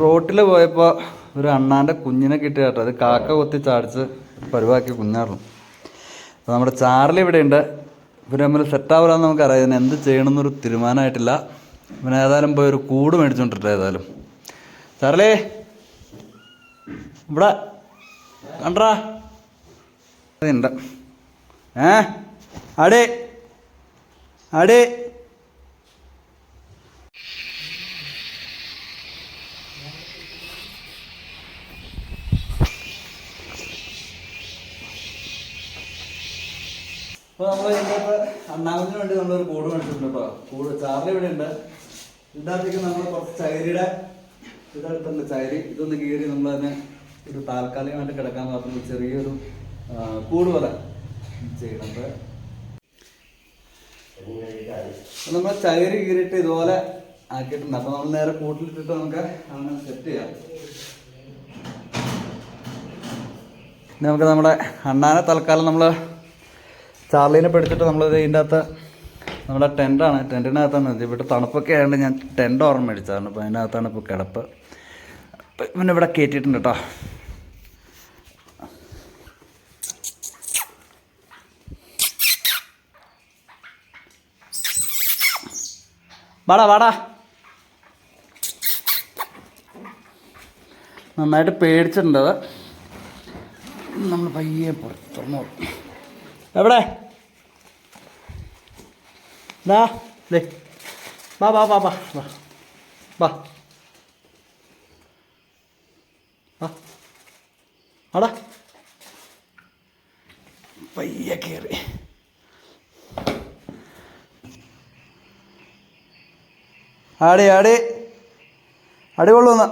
റോട്ടിൽ പോയപ്പോൾ ഒരു അണ്ണാന്റെ കുഞ്ഞിനെ കിട്ടിയ കേട്ടോ. അത് കാക്ക കൊത്തി ചാടിച്ച് പരുവാക്കി കുഞ്ഞാറും അപ്പോൾ നമ്മുടെ ചാർലി ഇവിടെ ഉണ്ട് ഇവർ തമ്മിൽ സെറ്റാവില്ലാന്ന് നമുക്കറിയാം. ഇതിന് എന്ത് ചെയ്യണമെന്നൊരു തീരുമാനമായിട്ടില്ല. ഇവൻ ഏതായാലും പോയി ഒരു കൂട് മേടിച്ചുകൊണ്ടിട്ട് ഏതായാലും. ചാർലി ഇവിടെ. കണ്ടാ ഉണ്ട് ഏ? അടേ. അടേ. അപ്പോൾ നമ്മൾ ഇതിനകത്ത് അണ്ണാവിന് വേണ്ടി നമ്മളൊരു കൂട് മേടിച്ചിട്ടുണ്ട് കേട്ടോ കൂട് ചാർലി ഇവിടെ ഉണ്ട്. ഇതിനകത്തേക്ക് നമ്മൾ കുറച്ച് ചൈരിയുടെ ഇതെടുത്തുണ്ട് ചൈരി ഇതൊന്ന് കീറി നമ്മൾ തന്നെ ഒരു താൽക്കാലികമായിട്ട് കിടക്കാൻ മാത്രം ചെറിയൊരു കൂട് പോലെ അപ്പോൾ നമ്മൾ ചൈരി കീറിയിട്ട് ഇതുപോലെ ആക്കിയിട്ടുണ്ട്. അപ്പോൾ നമ്മൾ നേരെ കൂട്ടിലിട്ടിട്ട് നമുക്ക് അങ്ങനെ സെറ്റ് ചെയ്യാം. നമുക്ക് നമ്മുടെ അണ്ണാനെ തൽക്കാലം നമ്മൾ ചാർലീനെ പിടിച്ചിട്ട് നമ്മൾ ഇതിന്റെ അകത്ത് നമ്മുടെ ടെന്റാണ് ടെന്റിനകത്താണ് ഇവിടെ തണുപ്പൊക്കെ ആയതുകൊണ്ട് ഞാൻ ടെന്റ് ഓർമ്മ മേടിച്ചതാണ് അപ്പോൾ അതിന്റെ അകത്താണ് ഇപ്പോൾ കിടപ്പ്. ഇവനെ ഇവിടെ കയറ്റിയിട്ടുണ്ട് കേട്ടോ വാടാ വാടാ. നന്നായിട്ട് പേടിച്ചിട്ടുണ്ട് നമ്മൾ പയ്യെ പുറത്ത്. എവിടെ? ദാ ദേ. വാ വാ വാ വാ വാ. വാ. വാ. ആടാ പയ്യ കയറി ആടി ആടി. അടി കൊള്ളുന്ന